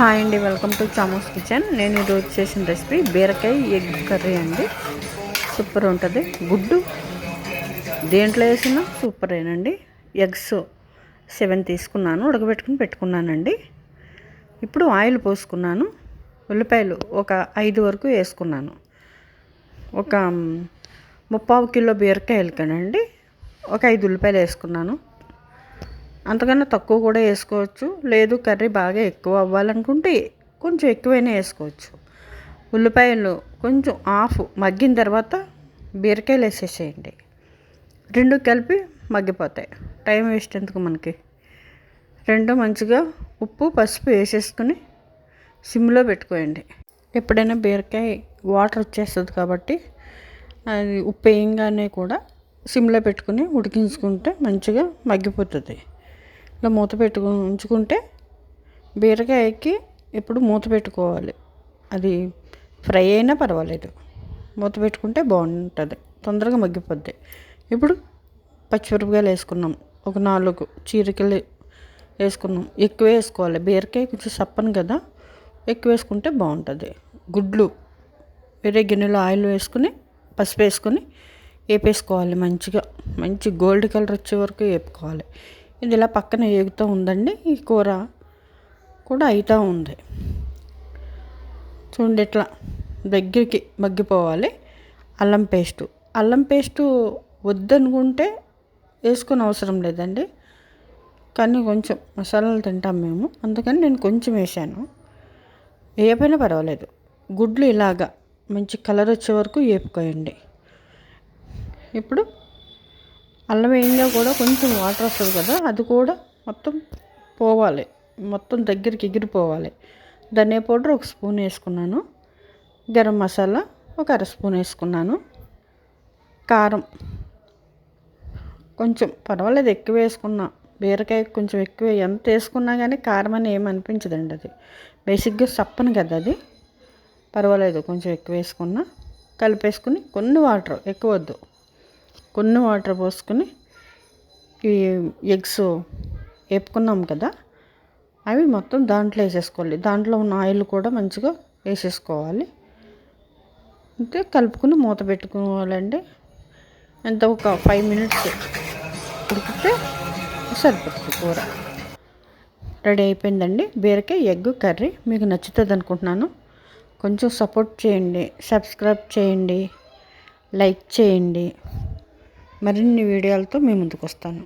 Hi అండి welcome to చామోస్ kitchen. నేను ఈరోజు చేసిన రెసిపీ బీరకాయ ఎగ్ కర్రీ అండి. సూపర్ ఉంటుంది. గుడ్డు దేంట్లో వేసినా సూపరేనండి. ఎగ్స్ సెవెన్ తీసుకున్నాను ఉడకబెట్టుకుని పెట్టుకున్నానండి. ఇప్పుడు ఆయిల్ పోసుకున్నాను. ఉల్లిపాయలు ఒక ఐదు వరకు వేసుకున్నాను. ఒక ముప్పావు కిలో బీరకాయలు కనండి ఒక ఐదు ఉల్లిపాయలు వేసుకున్నాను. అంతకన్నా తక్కువ కూడా వేసుకోవచ్చు. లేదు కర్రీ బాగా ఎక్కువ అవ్వాలనుకుంటే కొంచెం ఎక్కువైనా వేసుకోవచ్చు. ఉల్లిపాయలు కొంచెం ఆఫ్ మగ్గిన తర్వాత బీరకాయలు వేసేసేయండి. రెండు కలిపి మగ్గిపోతాయి. టైం వేస్ట్ ఎందుకు మనకి? రెండు మంచిగా ఉప్పు పసుపు వేసేసుకుని సిమ్లో పెట్టుకోండి ఎప్పుడైనా బీరకాయ వాటర్ వచ్చేస్తుంది కాబట్టి అది ఉప్పు వేయంగానే కూడా సిమ్లో పెట్టుకుని ఉడికించుకుంటే మంచిగా మగ్గిపోతుంది. ఇలా మూత పెట్టుకు ఉంచుకుంటే బీరకాయకి ఎప్పుడు మూత పెట్టుకోవాలి. అది ఫ్రై అయినా పర్వాలేదు. మూత పెట్టుకుంటే బాగుంటుంది. తొందరగా మగ్గిపోద్ది. ఇప్పుడు పచ్చిమిరపకాయలు వేసుకున్నాం. ఒక నాలుగు చీరికలు వేసుకున్నాం. ఎక్కువ వేసుకోవాలి. బీరకాయ కొంచెం సప్పను కదా ఎక్కువ వేసుకుంటే బాగుంటుంది. గుడ్లు వేరే గిన్నెలో ఆయిల్ వేసుకుని పసుపు వేసుకొని వేపేసుకోవాలి మంచిగా. మంచి గోల్డ్ కలర్ వచ్చే వరకు వేపుకోవాలి. ఇది ఇలా పక్కన ఏగుతూ ఉందండి. ఈ కూర కూడా అవుతూ ఉంది. చూడండి ఇట్లా దగ్గరికి మగ్గిపోవాలి. అల్లం పేస్టు. అల్లం పేస్టు వద్దనుకుంటే వేసుకుని అవసరం లేదండి. కానీ కొంచెం మసాలాలు తింటాం మేము. అందుకని నేను కొంచెం వేసాను. వేయపోయినా పర్వాలేదు. గుడ్లు ఇలాగా మంచి కలర్ వచ్చే వరకు వేపుకోయండి. ఇప్పుడు అల్లం వేయంగా కూడా కొంచెం వాటర్ వస్తుంది కదా అది కూడా మొత్తం పోవాలి. మొత్తం దగ్గరికి ఎగిరిపోవాలి. ధనియా పౌడర్ ఒక స్పూన్ వేసుకున్నాను. గరం మసాలా ఒక అర స్పూన్ వేసుకున్నాను. కారం కొంచెం పర్వాలేదు ఎక్కువ వేసుకున్నా. బీరకాయ కొంచెం ఎక్కువ ఎంత వేసుకున్నా కానీ కారం అని ఏమనిపించదండి అది. బేసిక్గా సప్పను కదా అది. పర్వాలేదు కొంచెం ఎక్కువ వేసుకున్నా. కలిపేసుకుని కొన్ని వాటర్ ఎక్కువ వద్దు. కొన్ని వాటర్ పోసుకొని ఈ ఎగ్స్ వేపుకున్నాం కదా అవి మొత్తం దాంట్లో వేసేసుకోవాలి. దాంట్లో ఉన్న ఆయిల్ కూడా మంచిగా వేసేసుకోవాలి. అంతే కలుపుకుని మూత పెట్టుకోవాలండి. ఎంత ఒక ఫైవ్ మినిట్స్ ఉడికితే సరిపోతుంది కూర. రెడీ అయిపోయిందండి. బీరకాయ ఎగ్ కర్రీ మీకు నచ్చుతుంది అనుకుంటున్నాను. కొంచెం సపోర్ట్ చేయండి సబ్స్క్రైబ్ చేయండి లైక్ చేయండి. మరిన్ని వీడియోలతో మీ ముందుకు వస్తాను